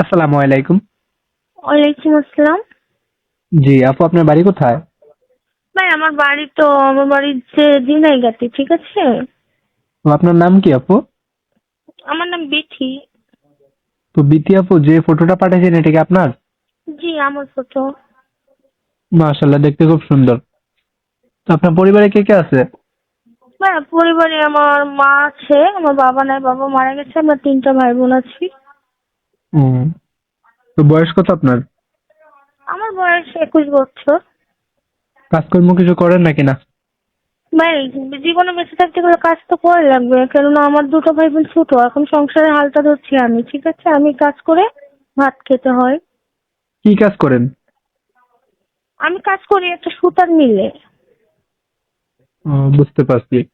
আসসালামু আলাইকুম। ওয়ালাইকুম আসসালাম। জি আপু আপনার বাড়ি কোথায়? ভাই আমার বাড়ি তো আমার বাড়ি যে দিনাইগাতি ঠিক আছে? তো আপনার নাম কি আপু? আমার নাম বিথি। তো বিতি আপু যে ফটোটা পাঠিয়েছেন এটা কি আপনার? জি আমার ফটো। মাশাল্লাহ দেখতে খুব সুন্দর। তো আপনার পরিবারে কে কে আছে? ভাই পরিবারে আমার মা আছে আমার বাবা নাই বাবা মারা গেছে আমরা তিনটা ভাই বোন আছি। হুম। তো বয়স কত আপনার? আমার বয়স একুশ বছর। কাজকর্ম কিছু করেন নাকি না? ভাই জীবনে বেঁচে থাকতে গেলে কাজ তো করে লাগবে কেননা আমার দুটো ভাই বোন ছোট এখন সংসারের হালটা ধরছি আমি ঠিক আছে? আমি কাজ করে ভাত খেতে হয়। কি কাজ করেন? আমি কাজ করি একটা সুতার মিলে। ও, বুঝতে পারছি।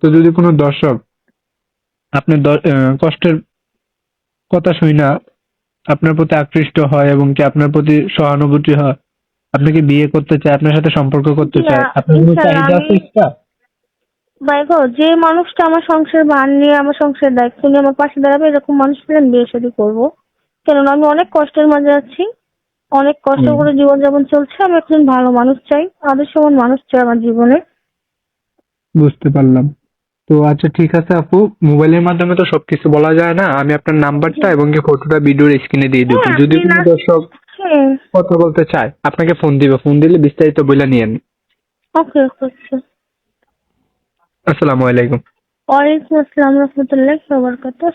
তো যদি কোনো দর্শক আপনার দ- আহ, কষ্টের কথা শুই না আপনার প্রতি আকৃষ্ট হয় এবং কি আপনার প্রতি সহানুভূতি হয়? আপনাকে বিয়ে করতে চায় আপনার সাথে সম্পর্ক করতে না, চায়? আপনার কোনো চাহিদা আছে extra? ভাই যে মানুষটা আমার সংসার ভার নিয়ে আমার সংসারের দায়িত্ব নিয়ে আমার পাশে দাঁড়াবে এরকম মানুষ পেলে আমি বিয়ে শাদী করব। কেননা আমি অনেক কষ্টের মাঝে আছি অনেক কষ্ট হুম। করে জীবনযাপন চলছে আমি একজন ভালো মানুষ চাই আদর্শবান মানুষ চাই আমার জীবনে। বুঝতে পারলাম। তো আচ্ছা ঠিক আছে আপু। মোবাইলের মাধ্যমে তো সবকিছু বলা যায় না। আমি আপনার নাম্বারটা এবং কি ফটোটা ভিডিওর স্ক্রিনে দিয়ে দেবো হ্যাঁ, যদি আপনি কোনো না- দর্শক হ্যাঁ কথা বলতে চায় আপনাকে ফোন দিবে। ফোন দিলে বিস্তারিত বলে নিয়েন ওকে ওকে আসসালামু আলাইকুম। ওয়ালাইকুম আসসালাম রহমতুল্লাহ সবার আসসালাম